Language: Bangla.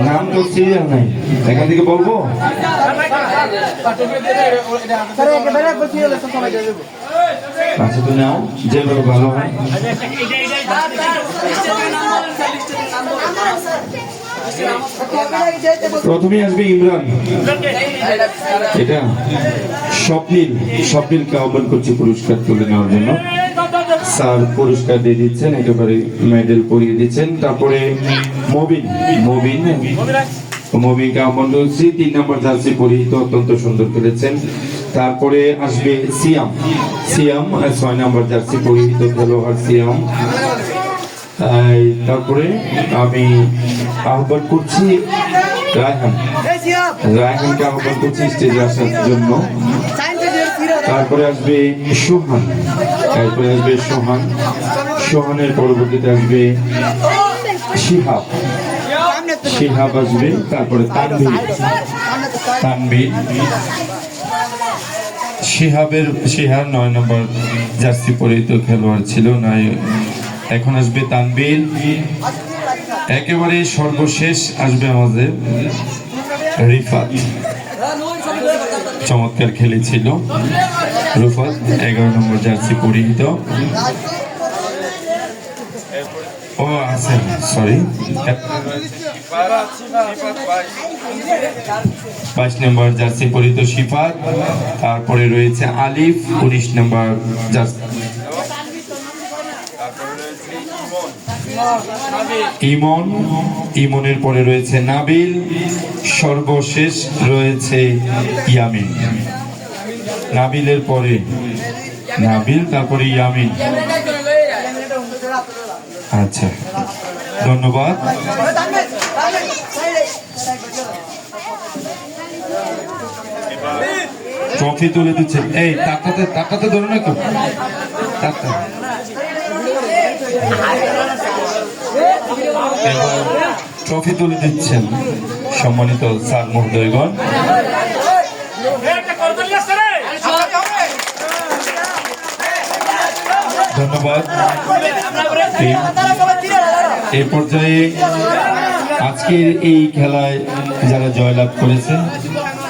নাম তো সিরিয়াল নাই। এখান থেকে বলব? আচ্ছা তো নাও যেভাবে ভালো হয়। প্রথমে আসবে ইমরান। এটা স্বপ্নিল, স্বপ্নিলকে আহ্বান করছি পুরস্কার তুলে নেওয়ার জন্য। স্যার পুরস্কার দিয়ে দিচ্ছেন, একেবারে মেডেল পরিয়ে দিচ্ছেন। তারপরে মবিন মবিন, মবিনকে আহ্বান করছি। তিন নম্বর জার্সি পরিহিত, অত্যন্ত সুন্দর খেলেছেন। তারপরে আসবে সিয়াম। সিয়াম ছয় নম্বর জার্সি পরিহিত খেলোয়াড় সিয়াম। তারপরে আমি আহ্বান করছি রায়হান। রায়হানকে আহ্বান করছি স্টেজে আসার জন্য। তারপরে আসবে সোহান। তারপরে আসবে সোহান। সোহানের পরবর্তীতে আসবে শিহাব। শিহাব আসবে, তারপরে তানভীর। তানভীর। শিহাবের শিহাব নয় নম্বর জার্সি পরিহিত খেলোয়াড় ছিল নয় এখন আসবে তানভীর একেবারে সর্বশেষ আসবে আমাদের রিফাত। চমৎকার খেলেছিল। রুফাত, এগারো নম্বর জার্সি পরিহিত। ও আছেন সরি বাইশ নম্বর জার্সি পরিহিত শিফাত। তারপরে রয়েছে আলিফ, উনিশ নম্বর জার্সি। ইমন, ইমনের পরে রয়েছে নাবিল, সর্বশেষ রয়েছে ইয়ামিন। নাবিলের পরে নাবিল, তারপরে ইয়ামিন। আচ্ছা ধন্যবাদ। ট্রফি তুলে দিচ্ছেন এই, টাকাতে টাকাতে ধরে না টাকা এবার ট্রফি তুলে দিচ্ছেন সম্মানিত স্যার মহোদয়গণ। ধন্যবাদ। এই পর্যায়ে আজকের এই খেলায় যারা জয়লাভ করেছে